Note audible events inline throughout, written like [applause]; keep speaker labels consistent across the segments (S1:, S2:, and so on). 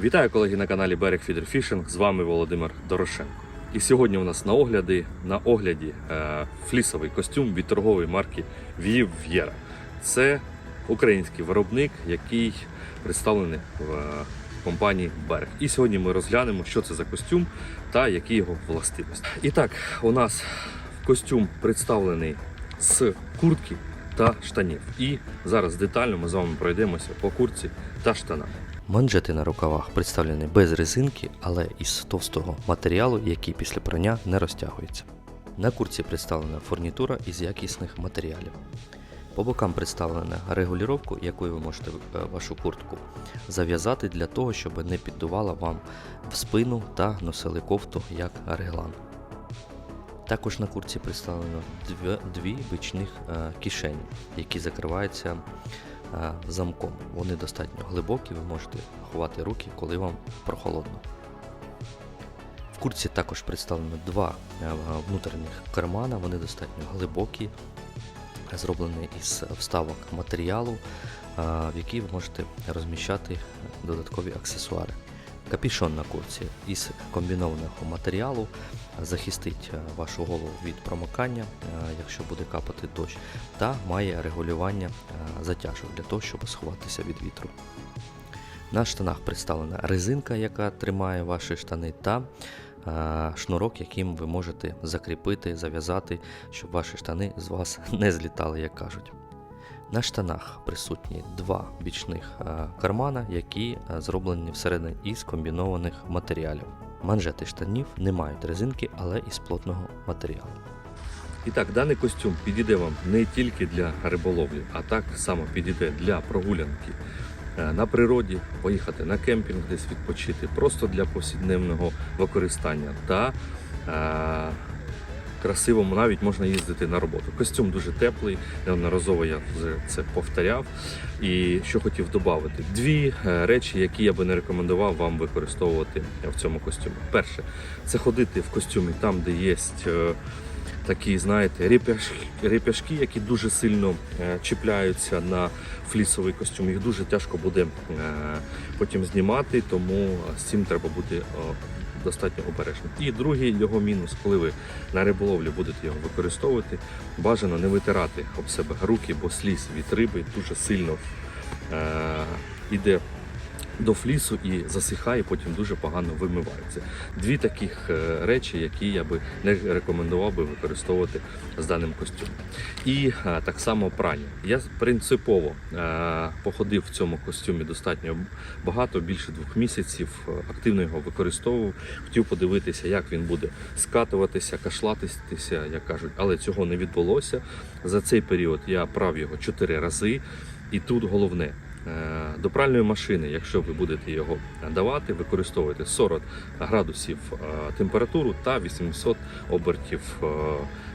S1: Вітаю колеги на каналі Берег Фідер Фішинг. З вами Володимир Дорошенко. І сьогодні у нас на огляді на огляді е, флісовий костюм від торгової марки Вів В'єра. Це український виробник, який представлений в е, компанії Берег. І сьогодні ми розглянемо, що це за костюм та які його властивості. І так, у нас костюм представлений з куртки та штанів. І зараз детально ми з вами пройдемося по куртці та штанам.
S2: Манжети на рукавах представлені без резинки, але із товстого матеріалу, який після прання не розтягується. На курці представлена фурнітура із якісних матеріалів. По бокам представлена регулювання, якою ви можете е, вашу куртку зав'язати для того, щоб не піддувала вам в спину та носили кофту як реглан. Також на курці представлено дві, дві е, кишені, які закриваються замком. Вони достатньо глибокі, ви можете ховати руки, коли вам прохолодно. В курці також представлено два е, внутрішніх кармана, вони достатньо глибокі, зроблені із вставок матеріалу, е, в який ви можете розміщати додаткові аксесуари. Капішон на курці із комбінованого матеріалу захистить е, вашу голову від промокання, е, якщо буде капати дощ, та має регулювання е, затяжок для того, щоб сховатися від вітру. На штанах представлена резинка, яка тримає ваші штани, та шнурок, яким ви можете закріпити, зав'язати, щоб ваші штани з вас [laughs] не злітали, як кажуть. На штанах присутні два бічних е, кармана, які е, зроблені всередині із комбінованих матеріалів. Манжети штанів не мають резинки, але із плотного матеріалу.
S1: І так, даний костюм підійде вам не тільки для риболовлі, а так само підійде для прогулянки е, на природі, поїхати на кемпінг, десь відпочити, просто для повсякденного використання та красивому навіть можна їздити на роботу. Костюм дуже теплий, неодноразово я вже це повторяв. І що хотів додати, дві е, речі, які я би не рекомендував вам використовувати в цьому костюмі. Перше, це ходити в костюмі там, де є е, такі, знаєте, репяшки, які дуже сильно е, чіпляються на флісовий костюм. Їх дуже тяжко буде потім знімати, тому з цим треба бути достатньо обережно. І другий його мінус, коли ви на риболовлі будете його використовувати, бажано не витирати об себе руки, бо сліз від риби дуже сильно е, іде до флісу і засихає, потім дуже погано вимивається. Дві таких е, речі, які я би не рекомендував би використовувати з даним костюмом. І е, так само прання. Я принципово е, походив в цьому костюмі достатньо багато, більше двох місяців. Активно його використовував. Хотів подивитися, як він буде скатуватися, кашлатися, як кажуть, але цього не відбулося. За цей період я прав його чотири рази, і тут головне. Е, До пральної машини, якщо ви будете його давати, використовуйте 40 градусів е, температуру та 800 обертів е,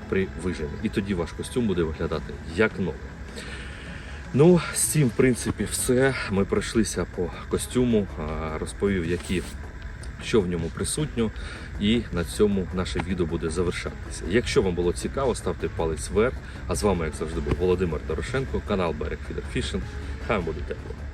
S1: при вижимі. І тоді ваш костюм буде виглядати як новий. Ну, з цим, в принципі, все. Ми пройшлися по костюму, розповів, які що в ньому присутньо, і на цьому наше відео буде завершатися. Якщо вам було цікаво, ставте палець вверх. А з вами, як завжди, був Володимир Дорошенко, канал Берег Фідер Фішинг. Хай вам буде тепло.